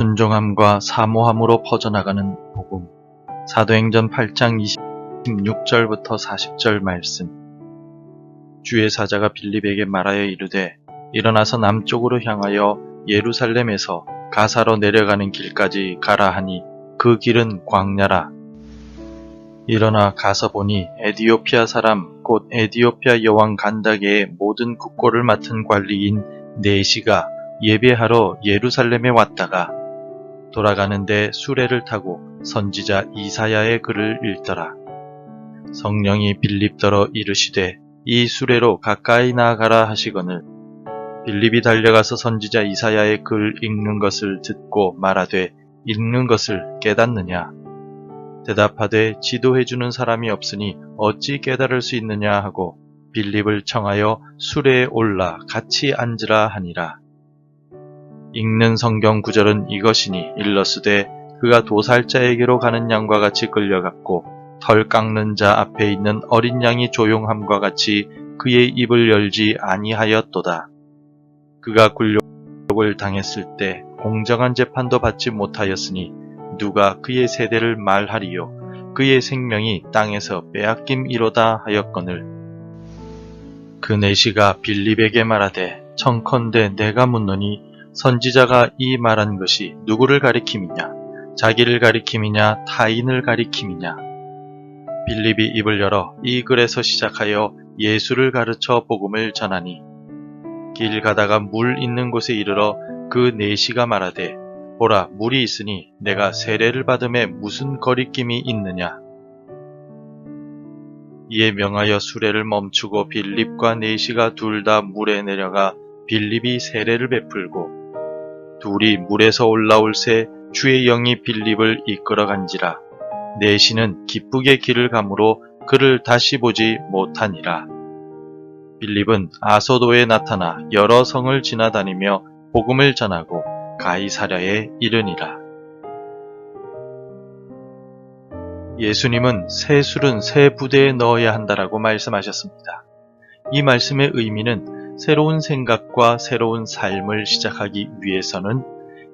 순종함과 사모함으로 퍼져나가는 복음. 사도행전 8장 26절부터 40절 말씀. 주의 사자가 빌립에게 말하여 이르되 일어나서 남쪽으로 향하여 예루살렘에서 가사로 내려가는 길까지 가라 하니 그 길은 광야라. 일어나 가서 보니 에디오피아 사람 곧 에디오피아 여왕 간다게의 모든 국고를 맡은 관리인 네시가 예배하러 예루살렘에 왔다가 돌아가는데 수레를 타고 선지자 이사야의 글을 읽더라. 성령이 빌립더러 이르시되 이 수레로 가까이 나아가라 하시거늘 빌립이 달려가서 선지자 이사야의 글 읽는 것을 듣고 말하되 읽는 것을 깨닫느냐 대답하되 지도해 주는 사람이 없으니 어찌 깨달을 수 있느냐 하고 빌립을 청하여 수레에 올라 같이 앉으라 하니라. 읽는 성경 구절은 이것이니 일러스되 그가 도살자에게로 가는 양과 같이 끌려갔고 털 깎는 자 앞에 있는 어린 양이 조용함과 같이 그의 입을 열지 아니하였도다. 그가 굴욕을 당했을 때 공정한 재판도 받지 못하였으니 누가 그의 세대를 말하리요 그의 생명이 땅에서 빼앗김이로다 하였거늘 그 내시가 빌립에게 말하되 청컨대 내가 묻노니 선지자가 이 말한 것이 누구를 가리킴이냐? 자기를 가리킴이냐? 타인을 가리킴이냐? 빌립이 입을 열어 이 글에서 시작하여 예수를 가르쳐 복음을 전하니 길 가다가 물 있는 곳에 이르러 그 내시가 말하되 보라 물이 있으니 내가 세례를 받음에 무슨 거리낌이 있느냐? 이에 명하여 수레를 멈추고 빌립과 네시가 둘 다 물에 내려가 빌립이 세례를 베풀고 둘이 물에서 올라올 새 주의 영이 빌립을 이끌어간지라 네시는 기쁘게 길을 가므로 그를 다시 보지 못하니라 빌립은 아소도에 나타나 여러 성을 지나다니며 복음을 전하고 가이사랴에 이르니라. 예수님은 새 술은 새 부대에 넣어야 한다라고 말씀하셨습니다. 이 말씀의 의미는 새로운 생각과 새로운 삶을 시작하기 위해서는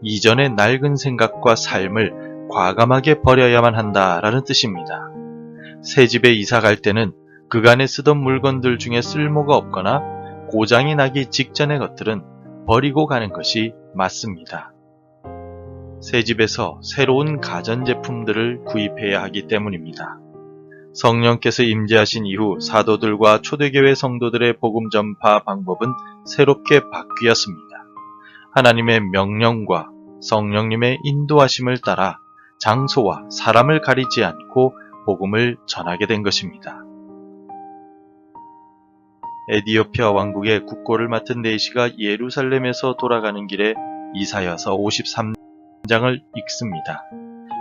이전의 낡은 생각과 삶을 과감하게 버려야만 한다라는 뜻입니다. 새 집에 이사 갈 때는 그간에 쓰던 물건들 중에 쓸모가 없거나 고장이 나기 직전의 것들은 버리고 가는 것이 맞습니다. 새 집에서 새로운 가전제품들을 구입해야 하기 때문입니다. 성령께서 임재하신 이후 사도들과 초대교회 성도들의 복음 전파 방법은 새롭게 바뀌었습니다. 하나님의 명령과 성령님의 인도하심을 따라 장소와 사람을 가리지 않고 복음을 전하게 된 것입니다. 에디오피아 왕국의 국고를 맡은 네시가 예루살렘에서 돌아가는 길에 이사여서 53장을 읽습니다.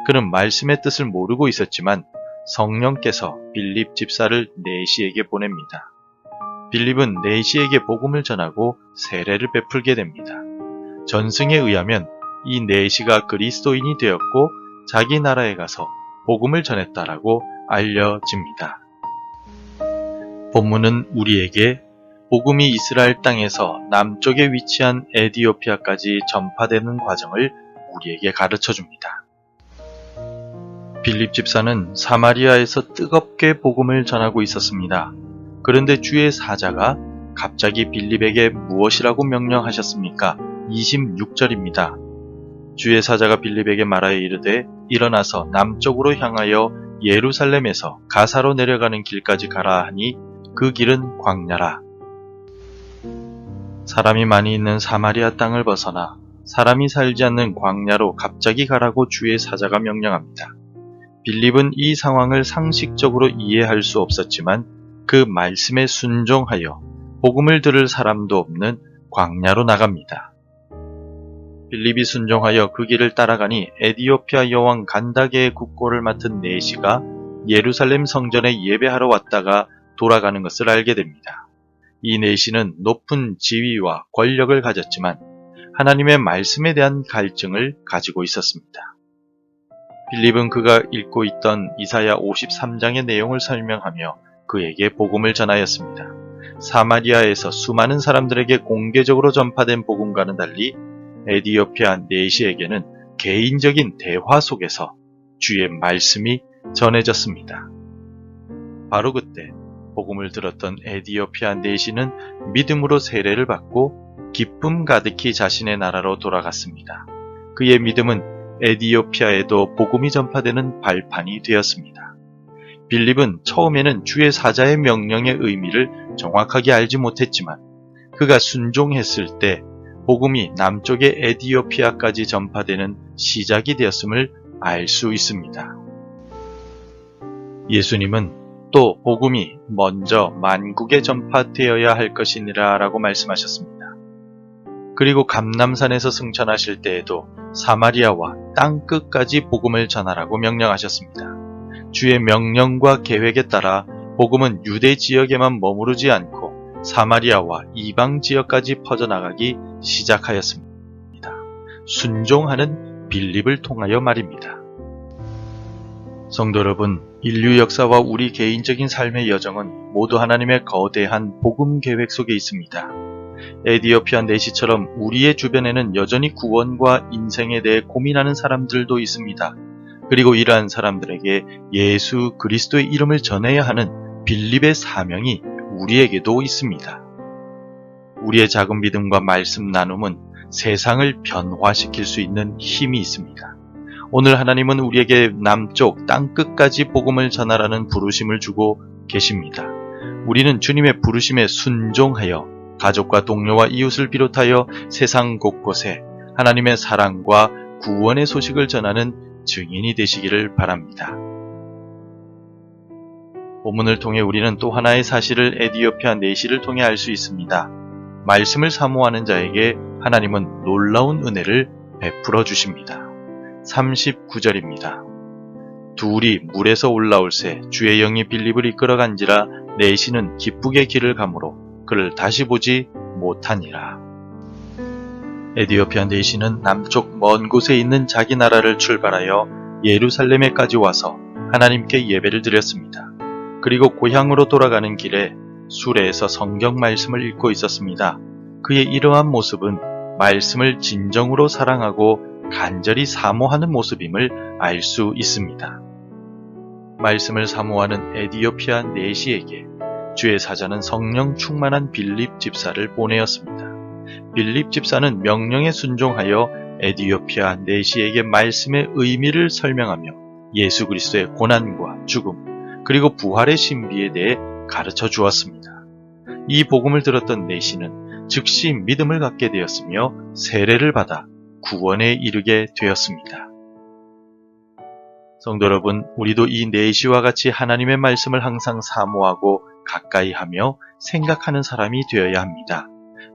그는 말씀의 뜻을 모르고 있었지만 성령께서 빌립 집사를 네시에게 보냅니다. 빌립은 네시에게 복음을 전하고 세례를 베풀게 됩니다. 전승에 의하면 이 네시가 그리스도인이 되었고 자기 나라에 가서 복음을 전했다라고 알려집니다. 본문은 우리에게 복음이 이스라엘 땅에서 남쪽에 위치한 에디오피아까지 전파되는 과정을 우리에게 가르쳐 줍니다. 빌립 집사는 사마리아에서 뜨겁게 복음을 전하고 있었습니다. 그런데 주의 사자가 갑자기 빌립에게 무엇이라고 명령하셨습니까? 26절입니다. 주의 사자가 빌립에게 말하여 이르되 일어나서 남쪽으로 향하여 예루살렘에서 가사로 내려가는 길까지 가라 하니 그 길은 광야라. 사람이 많이 있는 사마리아 땅을 벗어나 사람이 살지 않는 광야로 갑자기 가라고 주의 사자가 명령합니다. 빌립은 이 상황을 상식적으로 이해할 수 없었지만 그 말씀에 순종하여 복음을 들을 사람도 없는 광야로 나갑니다. 빌립이 순종하여 그 길을 따라가니 에디오피아 여왕 간다게의 국고를 맡은 네시가 예루살렘 성전에 예배하러 왔다가 돌아가는 것을 알게 됩니다. 이 네시는 높은 지위와 권력을 가졌지만 하나님의 말씀에 대한 갈증을 가지고 있었습니다. 빌립은 그가 읽고 있던 이사야 53장의 내용을 설명하며 그에게 복음을 전하였습니다. 사마리아에서 수많은 사람들에게 공개적으로 전파된 복음과는 달리 에디오피아 네시에게는 개인적인 대화 속에서 주의 말씀이 전해졌습니다. 바로 그때 복음을 들었던 에디오피아 내시는 믿음으로 세례를 받고 기쁨 가득히 자신의 나라로 돌아갔습니다. 그의 믿음은 에디오피아에도 복음이 전파되는 발판이 되었습니다. 빌립은 처음에는 주의 사자의 명령의 의미를 정확하게 알지 못했지만 그가 순종했을 때 복음이 남쪽의 에디오피아까지 전파되는 시작이 되었음을 알 수 있습니다. 예수님은 또 복음이 먼저 만국에 전파되어야 할 것이니라 라고 말씀하셨습니다. 그리고 감남산에서 승천하실 때에도 사마리아와 땅 끝까지 복음을 전하라고 명령하셨습니다. 주의 명령과 계획에 따라 복음은 유대 지역에만 머무르지 않고 사마리아와 이방 지역까지 퍼져나가기 시작하였습니다. 순종하는 빌립을 통하여 말입니다. 성도 여러분, 인류 역사와 우리 개인적인 삶의 여정은 모두 하나님의 거대한 복음 계획 속에 있습니다. 에디오피아 내시처럼 우리의 주변에는 여전히 구원과 인생에 대해 고민하는 사람들도 있습니다. 그리고 이러한 사람들에게 예수 그리스도의 이름을 전해야 하는 빌립의 사명이 우리에게도 있습니다. 우리의 작은 믿음과 말씀 나눔은 세상을 변화시킬 수 있는 힘이 있습니다. 오늘 하나님은 우리에게 남쪽 땅 끝까지 복음을 전하라는 부르심을 주고 계십니다. 우리는 주님의 부르심에 순종하여 가족과 동료와 이웃을 비롯하여 세상 곳곳에 하나님의 사랑과 구원의 소식을 전하는 증인이 되시기를 바랍니다. 본문을 통해 우리는 또 하나의 사실을 에디오피아 내시를 통해 알 수 있습니다. 말씀을 사모하는 자에게 하나님은 놀라운 은혜를 베풀어 주십니다. 39절입니다. 둘이 물에서 올라올 새 주의 영이 빌립을 이끌어간지라 내시는 기쁘게 길을 가므로 그를 다시 보지 못하니라. 에디오피아 내시는 남쪽 먼 곳에 있는 자기 나라를 출발하여 예루살렘에까지 와서 하나님께 예배를 드렸습니다. 그리고 고향으로 돌아가는 길에 수레에서 성경 말씀을 읽고 있었습니다. 그의 이러한 모습은 말씀을 진정으로 사랑하고 간절히 사모하는 모습임을 알 수 있습니다. 말씀을 사모하는 에디오피아 내시에게 주의 사자는 성령 충만한 빌립 집사를 보내었습니다. 빌립 집사는 명령에 순종하여 에디오피아 내시에게 말씀의 의미를 설명하며 예수 그리스도의 고난과 죽음 그리고 부활의 신비에 대해 가르쳐 주었습니다. 이 복음을 들었던 내시는 즉시 믿음을 갖게 되었으며 세례를 받아 구원에 이르게 되었습니다. 성도 여러분, 우리도 이 내시와 같이 하나님의 말씀을 항상 사모하고 가까이 하며 생각하는 사람이 되어야 합니다.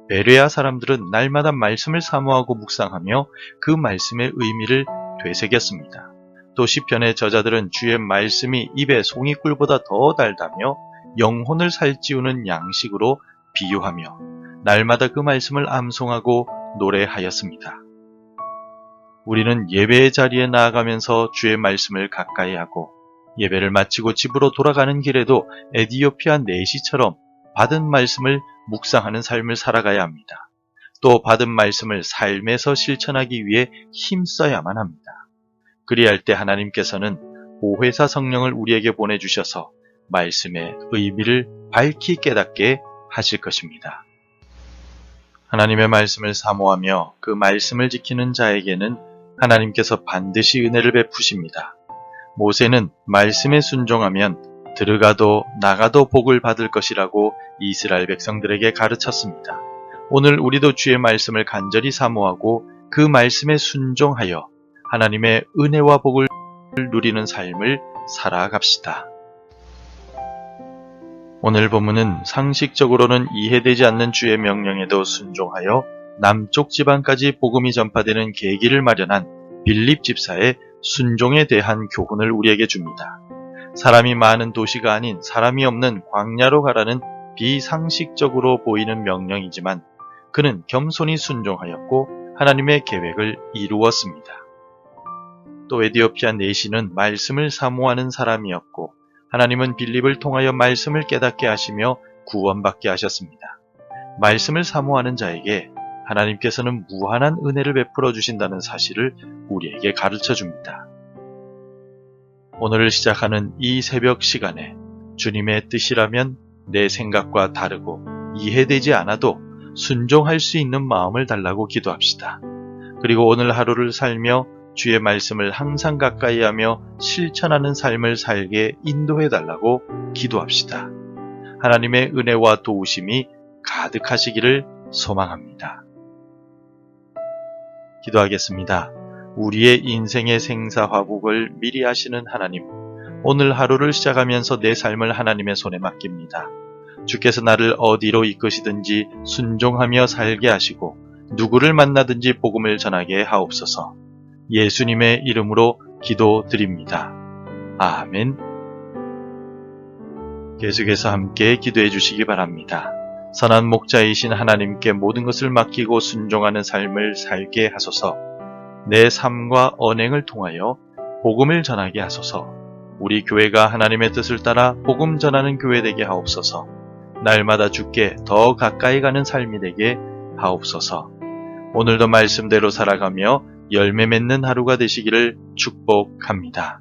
베레아 사람들은 날마다 말씀을 사모하고 묵상하며 그 말씀의 의미를 되새겼습니다. 또 시편의 저자들은 주의 말씀이 입에 송이 꿀보다 더 달다며 영혼을 살찌우는 양식으로 비유하며 날마다 그 말씀을 암송하고 노래하였습니다. 우리는 예배의 자리에 나아가면서 주의 말씀을 가까이 하고 예배를 마치고 집으로 돌아가는 길에도 에디오피아 내시처럼 받은 말씀을 묵상하는 삶을 살아가야 합니다. 또 받은 말씀을 삶에서 실천하기 위해 힘써야만 합니다. 그리할 때 하나님께서는 보혜사 성령을 우리에게 보내주셔서 말씀의 의미를 밝히 깨닫게 하실 것입니다. 하나님의 말씀을 사모하며 그 말씀을 지키는 자에게는 하나님께서 반드시 은혜를 베푸십니다. 모세는 말씀에 순종하면 들어가도 나가도 복을 받을 것이라고 이스라엘 백성들에게 가르쳤습니다. 오늘 우리도 주의 말씀을 간절히 사모하고 그 말씀에 순종하여 하나님의 은혜와 복을 누리는 삶을 살아갑시다. 오늘 본문은 상식적으로는 이해되지 않는 주의 명령에도 순종하여 남쪽 지방까지 복음이 전파되는 계기를 마련한 빌립 집사의 순종에 대한 교훈을 우리에게 줍니다. 사람이 많은 도시가 아닌 사람이 없는 광야로 가라는 비상식적으로 보이는 명령이지만 그는 겸손히 순종하였고 하나님의 계획을 이루었습니다. 또 에디오피아 내시는 말씀을 사모하는 사람이었고 하나님은 빌립을 통하여 말씀을 깨닫게 하시며 구원받게 하셨습니다. 말씀을 사모하는 자에게 하나님께서는 무한한 은혜를 베풀어 주신다는 사실을 우리에게 가르쳐 줍니다. 오늘을 시작하는 이 새벽 시간에 주님의 뜻이라면 내 생각과 다르고 이해되지 않아도 순종할 수 있는 마음을 달라고 기도합시다. 그리고 오늘 하루를 살며 주의 말씀을 항상 가까이 하며 실천하는 삶을 살게 인도해 달라고 기도합시다. 하나님의 은혜와 도우심이 가득하시기를 소망합니다. 기도하겠습니다. 우리의 인생의 생사화복을 미리 하시는 하나님, 오늘 하루를 시작하면서 내 삶을 하나님의 손에 맡깁니다. 주께서 나를 어디로 이끄시든지 순종하며 살게 하시고 누구를 만나든지 복음을 전하게 하옵소서. 예수님의 이름으로 기도드립니다. 아멘. 계속해서 함께 기도해 주시기 바랍니다. 선한 목자이신 하나님께 모든 것을 맡기고 순종하는 삶을 살게 하소서. 내 삶과 언행을 통하여 복음을 전하게 하소서. 우리 교회가 하나님의 뜻을 따라 복음 전하는 교회 되게 하옵소서. 날마다 주께 더 가까이 가는 삶이 되게 하옵소서. 오늘도 말씀대로 살아가며 열매 맺는 하루가 되시기를 축복합니다.